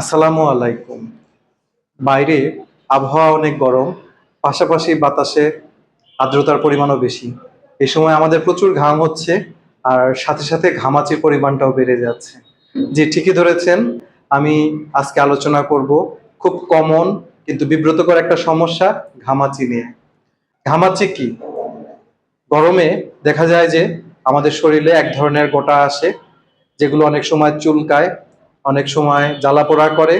আসসালামু আলাইকুম। বাইরে আবহাওয়া অনেক গরম, পাশাপাশি বাতাসে আর্দ্রতার পরিমাণও বেশি। এই সময় আমাদের প্রচুর ঘাম হচ্ছে আর সাথে সাথে ঘামাচির পরিমাণটাও বেড়ে যাচ্ছে। যে ঠিকই ধরেছেন। আমি আজকে আলোচনা করব খুব কমন কিন্তু বিব্রতকর একটা সমস্যা, ঘামাচি নিয়ে। ঘামাচি কি? গরমে দেখা যায় যে আমাদের শরীরে এক ধরনের গোটা আসে, যেগুলো অনেক সময় চুলকায় অনেক সময় জ্বালা পোড়া করে।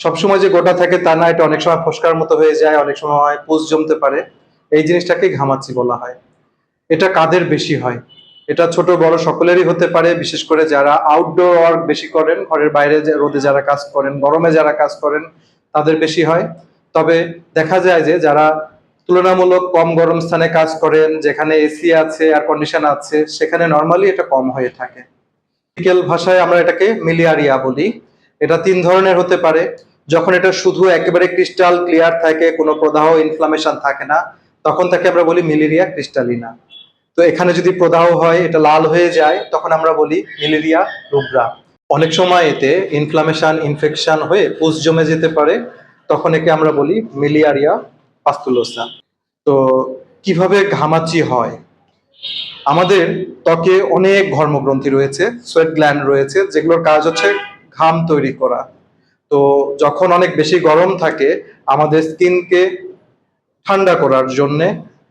সবসময় যে গোটা থাকে তা না, এটা অনেক সময় ফোসকার মতো হয়ে যায়, অনেক সময় পুষ জমতে পারে। এই জিনিসটাকে ঘামাচি বলা হয়। এটা কাদের বেশি হয়? এটা ছোট, বড় সকলেরই হতে পারে, বিশেষ করে যারা আউটডোর ওয়ার্ক বেশি করেন, ঘরের বাইরে রোদে যারা কাজ করেন, গরমে যারা কাজ করেন, তাদের বেশি হয়। তবে দেখা যায় যে যারা তুলনামূলক কম গরম স্থানে কাজ করেন, যেখানে এসি আছে এয়ার কন্ডিশন আছে, সেখানে নর্মালি এটা কম হয়ে থাকে। মেডিকেল ভাষায় আমরা এটাকে মিলিয়ারিয়া বলি। এটা তিন ধরনের হতে পারে। যখন এটা শুধু একেবারে ক্রিস্টাল, ক্লিয়ার থাকে, কোনো প্রদাহ ইনফ্লামেশন থাকে না, তখন তাকে আমরা বলি মিলেরিয়া ক্রিস্টালিনা। তো এখানে যদি প্রদাহ হয়, এটা লাল হয়ে যায়, তখন আমরা বলি মিলেরিয়া রুব্রা। অনেক সময় এতে ইনফ্লামেশন ইনফেকশন হয়ে পুষ জমে যেতে পারে, তখন একে আমরা বলি মিলিয়ারিয়া পাস্তুলোসা। তো কীভাবে ঘামাচি হয়? আমাদের ত্বকে অনেক ঘর্মগ্রন্থি রয়েছে সোয়েট গ্ল্যান্ড রয়েছে, যেগুলোর কাজ হচ্ছে ঘাম তৈরি করা। তো যখন অনেক বেশি গরম থাকে, আমাদের স্কিনকে ঠান্ডা করার জন্য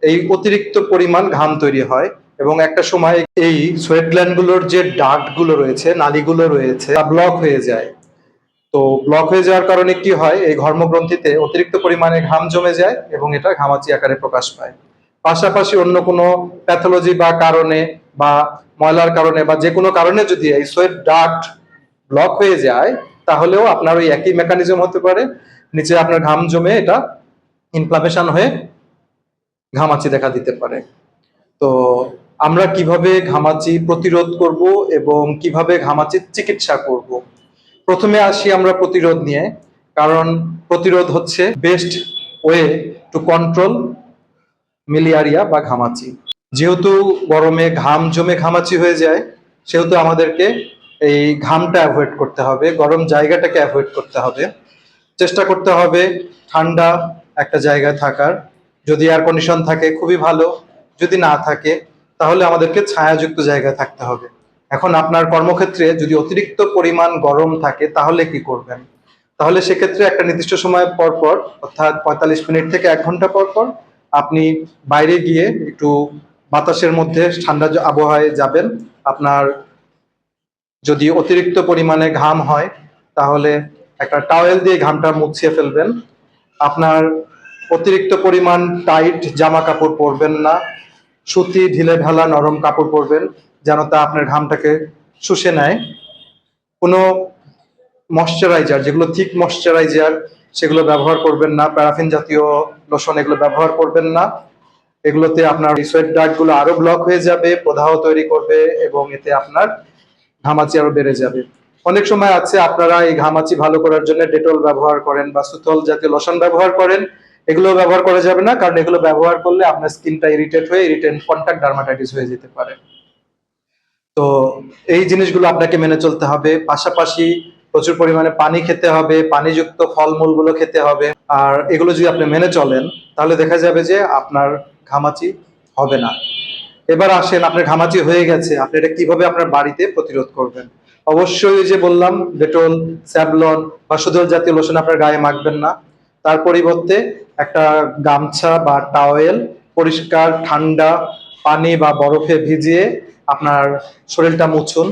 এই অতিরিক্ত পরিমাণ ঘাম তৈরি হয় এবং একটা সময় এই সোয়েট গ্ল্যান্ডগুলোর যে ডাক্টগুলো রয়েছে, নালীগুলো রয়েছে, তা ব্লক হয়ে যায়। তো ব্লক হয়ে যাওয়ার কারণে কি হয়? এই ঘর্মগ্রন্থিতে অতিরিক্ত পরিমাণে ঘাম জমে যায় এবং এটা ঘামাচি আকারে প্রকাশ পায়। পাশাপাশি অন্য কোনো প্যাথোলজি বা কারণে বা ময়লার কারণে বা যে কোনো কারণে যদি এই সোয়েট ডাক্ট ব্লক হয়ে যায়, তাহলেও আপনার ওই একই মেকানিজম হতে পারে। নিচে আপনার ঘাম জমে এটা ইনফ্লামেশন হয়ে ঘামাচি দেখা দিতে পারে। তো আমরা কীভাবে ঘামাচি প্রতিরোধ করব এবং কীভাবে ঘামাচির চিকিৎসা করব? প্রথমে আসি আমরা প্রতিরোধ নিয়ে, কারণ প্রতিরোধ হচ্ছে best way to control miliaria বা ঘামাচি। যেহেতু গরমে ঘাম জমে ঘামাচি হয়ে যায়, সেহেতু আমাদেরকে এই ঘামটা অ্যাভয়েড করতে হবে, গরম জায়গাটাকে অ্যাভয়েড করতে হবে। চেষ্টা করতে হবে ঠান্ডা একটা জায়গায় থাকার। যদি এয়ার কন্ডিশন থাকে, খুবই ভালো। যদি না থাকে, তাহলে আমাদেরকে ছায়াযুক্ত জায়গায় থাকতে হবে। এখন আপনার কর্মক্ষেত্রে যদি অতিরিক্ত পরিমাণ গরম থাকে, তাহলে কি করবেন? তাহলে সেক্ষেত্রে একটা নির্দিষ্ট সময় পর পর অর্থাৎ পঁয়তাল্লিশ মিনিট থেকে এক ঘণ্টা পর পর আপনি বাইরে গিয়ে একটু বাতাসের মধ্যে ঠান্ডা আবহাওয়ায় যাবেন। আপনার যদি অতিরিক্ত পরিমাণে ঘাম হয়, তাহলে একটা টাওয়েল দিয়ে ঘামটা মুছিয়ে ফেলবেন। আপনার অতিরিক্ত পরিমাণ টাইট জামা কাপড় পরবেন না। সুতি, ঢিলে ঢালা, নরম কাপড় পরবেন, যেন তা আপনার ঘামটাকে শুষে নেয়। কোনো ময়শ্চারাইজার যেগুলো থিক ময়শ্চারাইজার সেগুলো ব্যবহার করবেন না। প্যারাফিন জাতীয় লোশন এগুলো ব্যবহার করবেন না। এগুলোতে আপনার সোয়েট ডার্টগুলো আরও ব্লক হয়ে যাবে, প্রদাহ তৈরি করবে এবং এতে আপনার ঘামাচি আরও বেড়ে যাবে। অনেক সময় আছে আপনারা এই ঘামাচি ভালো করার জন্য ডেটল ব্যবহার করেন বা সুতল জাতীয় লোশন ব্যবহার করেন। এগুলো ব্যবহার করা যাবে না কারণ এগুলো ব্যবহার করলে আপনার স্কিনটা ইরিটেট হয়ে ইরিটেট কন্ট্যাক্ট ডার্মাটাইটিস হয়ে যেতে পারে। তো এই জিনিসগুলো আপনাকে মেনে চলতে হবে। পাশাপাশি প্রচুর পরিমাণে পানি খেতে হবে, পানিযুক্ত ফলমূলগুলো খেতে হবে। আর এগুলো যদি আপনি মেনে চলেন, তাহলে দেখা যাবে যে আপনার ঘামাচি হবে না। এবার আসেন, আপনার ঘামাচি হয়ে গেছে, আপনি এটা কীভাবে আপনার বাড়িতে প্রতিরোধ করবেন? অবশ্যই যে বললাম, ডেটল স্যাবলন বা সুদল জাতীয় লোশন আপনার গায়ে মাখবেন না। তার পরিবর্তে একটা গামছা বা টাওয়েল পরিষ্কার, ঠান্ডা পানি বা বরফে ভিজিয়ে আপনার শরীরটা মুছুন,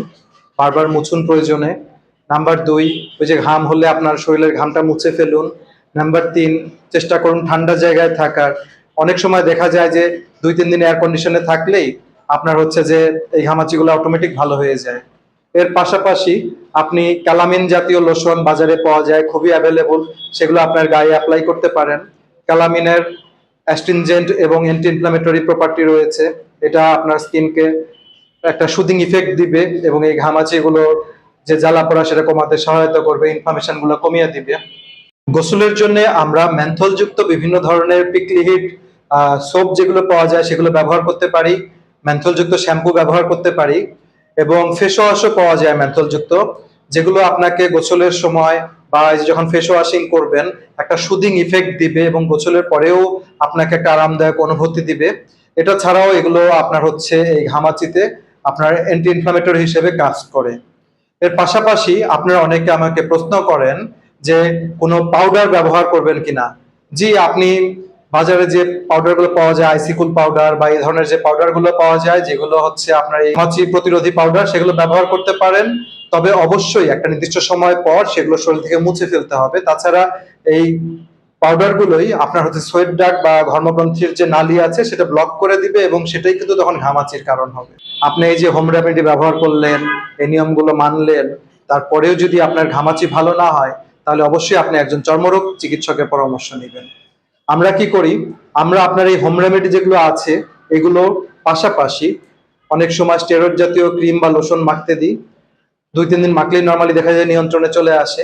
বারবার মুছুন প্রয়োজনে। নাম্বার দুই, ওই যে ঘাম হলে আপনার শরীরের ঘামটা মুছে ফেলুন। নাম্বার তিন, চেষ্টা করুন ঠান্ডা জায়গায় থাকার। অনেক সময় দেখা যায় যে দুই, তিন দিন এয়ার কন্ডিশনে থাকলেই আপনার হচ্ছে যে এই ঘামাচিগুলো অটোমেটিক ভালো হয়ে যায়। এর পাশাপাশি আপনি ক্যালামিন জাতীয় লোশন বাজারে পাওয়া যায়, খুবই অ্যাভেলেবল সেগুলো আপনার গায়ে অ্যাপ্লাই করতে পারেন। ক্যালামিনের অ্যাস্ট্রিনজেন্ট এবং অ্যান্টি ইনফ্লামেটরি প্রপার্টি রয়েছে। এটা আপনার স্কিনকে একটা সুদিং ইফেক্ট দিবে এবং এই ঘামাচিগুলো যে জ্বালা পড়া সেটা কমাতে সহায়তা করবে ইনফ্লামেশনগুলো কমিয়ে দিবে। গোসলের জন্য আমরা menthol যুক্ত বিভিন্ন ধরনের পিকলি হিট সোপ যেগুলো পাওয়া যায় সেগুলো ব্যবহার করতে পারি menthol যুক্ত শ্যাম্পু ব্যবহার করতে পারি এবং ফেস ওয়াশও পাওয়া যায় menthol যুক্ত যেগুলো আপনাকে গোসলের সময় বা যখন ফেস ওয়াশিং করবেন, একটা সুদিং ইফেক্ট দিবে এবং গোসলের পরেও আপনাকে একটা আরামদায়ক অনুভূতি দিবে। এটা ছাড়াও এগুলো আপনার হচ্ছে এই ঘামাচিতে আপনার অ্যান্টি ইনফ্লামেটরি হিসেবে কাজ করে। এর পাশাপাশি আপনারা অনেকে আমাকে প্রশ্ন করেন যে কোনো পাউডার ব্যবহার করবেন কিনা। জি, আপনি বাজারে যে পাউডারগুলো পাওয়া যায় আইসিকুল পাউডার বা এই ধরনের যে পাউডারগুলো পাওয়া যায়, যেগুলো হচ্ছে আপনার এই মাছি প্রতিরোধী পাউডার সেগুলো ব্যবহার করতে পারেন। তবে অবশ্যই একটা নির্দিষ্ট সময় পর সেগুলো শরীর থেকে মুছে ফেলতে হবে। তাছাড়া এই পাউডারগুলোই আপনার হচ্ছে সোয়েট ডাক বা ঘর্মগ্রন্থির যে নালি আছে সেটা ব্লক করে দিবে এবং সেটাই কিন্তু তখন ঘামাচির কারণ হবে। আপনি এই যে হোম রেমেডি ব্যবহার করলেন, এই নিয়মগুলো মানলেন, তারপরেও যদি আপনার ঘামাচি ভালো না হয়, তাহলে অবশ্যই আপনি একজন চর্মরোগ চিকিৎসকের পরামর্শ নেবেন। আমরা কি করি? আমরা আপনার এই হোম রেমেডি যেগুলো আছে, এগুলো পাশাপাশি অনেক সময় স্টেরয়েড জাতীয় ক্রিম বা লোশন মাখতে দিই। দুই, তিন দিন মাখলেই নর্মালি দেখা যায় নিয়ন্ত্রণে চলে আসে।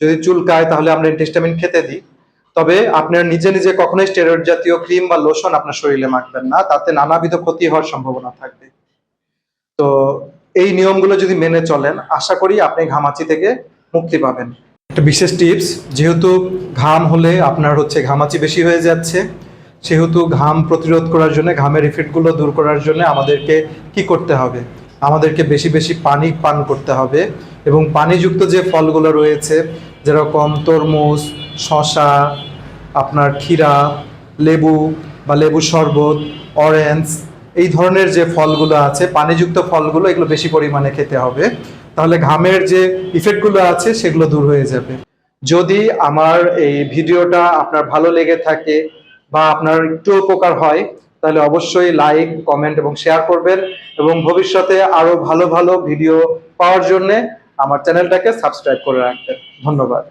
যদি চুলকায় তাহলে আমরা অ্যান্টিস্টামিন খেতে দিই। তবে আপনার নিজে নিজে কখনোই স্টেরয়েড জাতীয় ক্রিম বা লোশন আপনার শরীরে মাখবেন না, তাতে নানাবিধ ক্ষতি হওয়ার সম্ভাবনা থাকবে। তো এই নিয়মগুলো যদি মেনে চলেন, আশা করি আপনি ঘামাচি থেকে মুক্তি পাবেন। একটা বিশেষ টিপস, যেহেতু ঘাম হলে আপনার হচ্ছে ঘামাচি বেশি হয়ে যাচ্ছে, সেহেতু ঘাম প্রতিরোধ করার জন্য, ঘামের ইফেক্টগুলো দূর করার জন্য আমাদেরকে কি করতে হবে? আমাদেরকে বেশি বেশি পানি পান করতে হবে এবং পানিযুক্ত যে ফলগুলো রয়েছে, যেরকম তরমুজ শশা আপনার ক্ষীরা, লেবু বা লেবু শরবত অরেঞ্জ এই ধরনের যে ফলগুলো আছে, পানিযুক্ত ফলগুলো এগুলো বেশি পরিমাণে খেতে হবে। তাহলে ঘামের যে ইফেক্টগুলো আছে, সেগুলো দূর হয়ে যাবে। যদি আমার এই ভিডিওটা আপনার ভালো লেগে থাকে বা আপনার একটু উপকার হয়, তাহলে অবশ্যই লাইক কমেন্ট এবং শেয়ার করবেন এবং ভবিষ্যতে আরও ভালো ভালো ভিডিও পাওয়ার জন্যে আমার চ্যানেলটাকে সাবস্ক্রাইব করে রাখবেন। ধন্যবাদ।